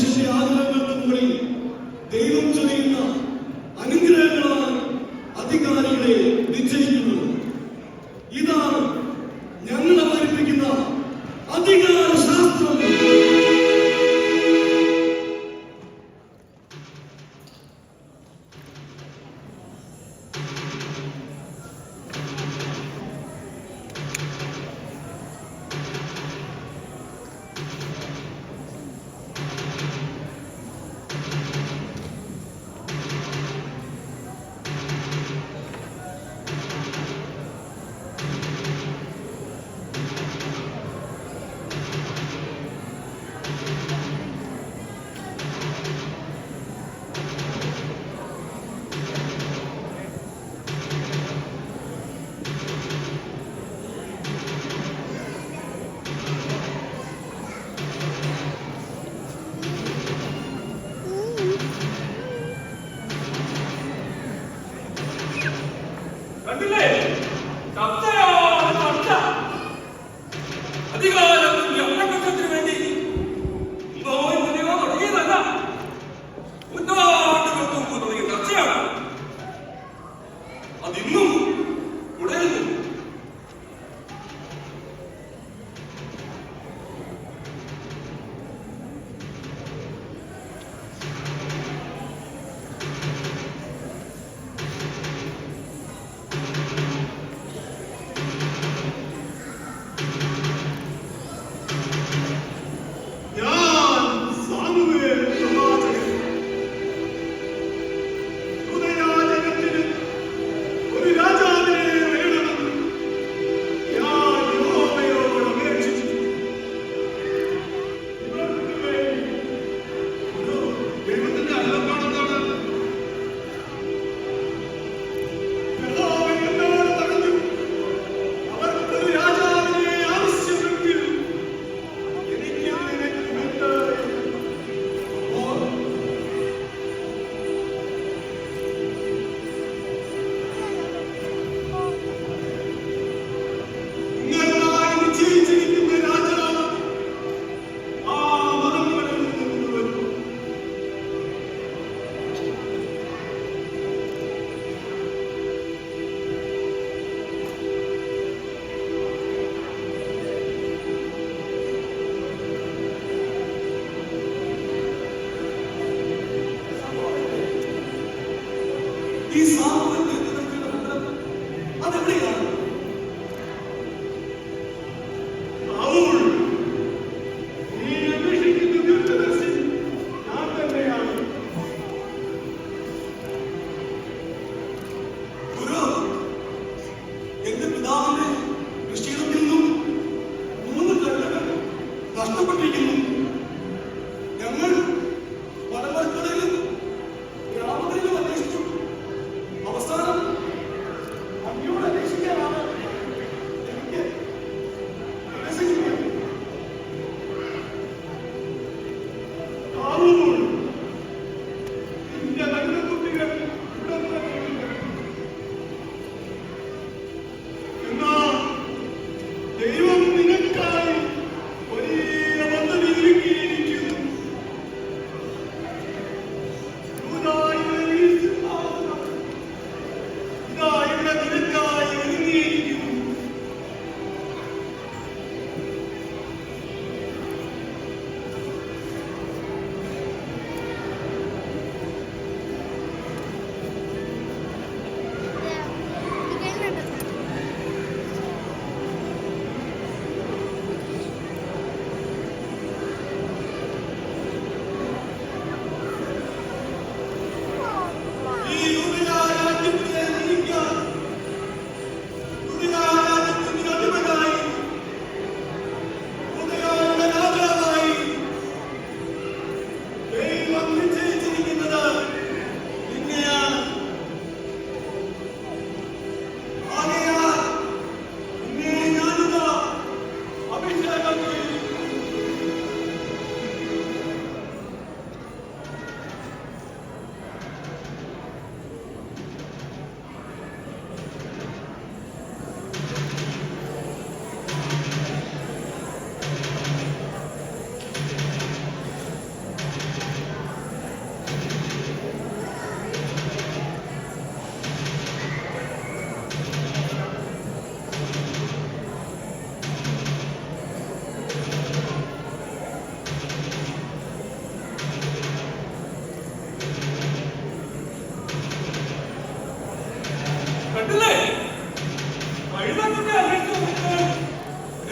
শেষে আর ব্যক্ত করি দৈনম যদি না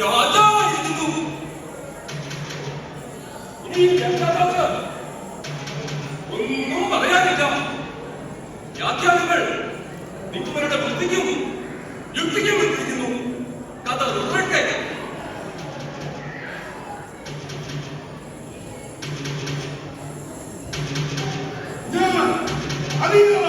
രാജാവായിരുന്നു ഇനി രണ്ടാമത് ഒന്നും പറയാനില്ല വ്യാഖ്യാനങ്ങൾ നിങ്ങളുടെ ബുദ്ധിക്കും യുക്തിക്കും വിട്ടിരിക്കുന്നു കഥ തുടരട്ടെ അറിയുക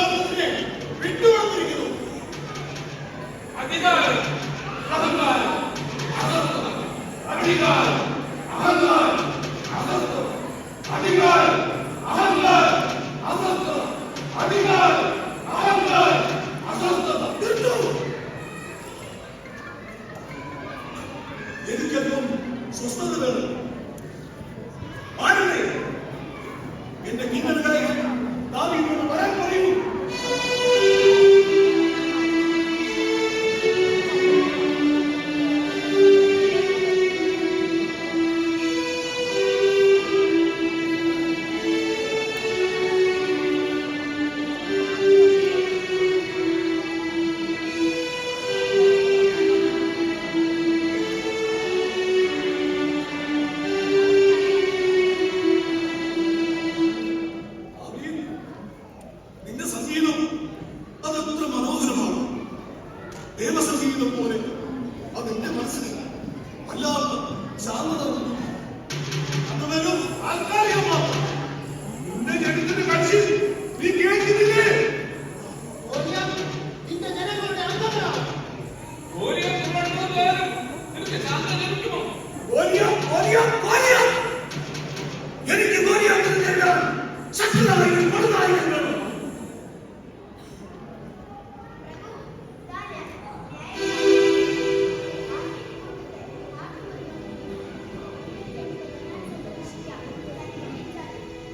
ലോകത്തിന് വിട്ടുകൊടുത്തിരിക്കുന്നു. അധികാരം അഹങ്കാരം അസ്വസ്ഥത അധികാരം അഹങ്കാരം അസ്വസ്ഥത അധികാരം അഹങ്കാരം അസ്വസ്ഥത അധികാരം അഹങ്കാരം അസ്വസ്ഥത. വിട്ടു. എനിക്കെന്നും സ്വസ്ഥത വേണം. എന്റെ കിങ്ങനെ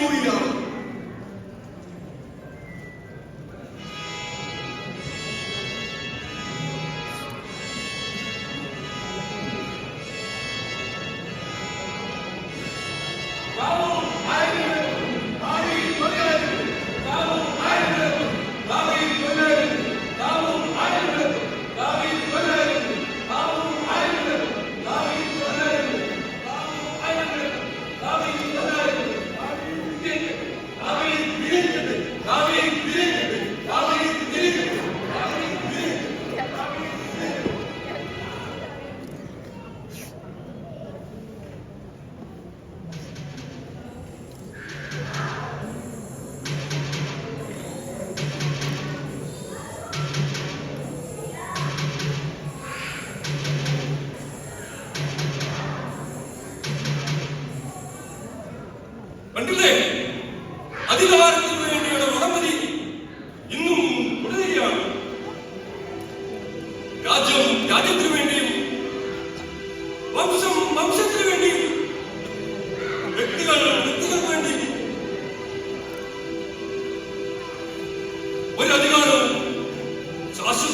করি না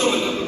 подумати.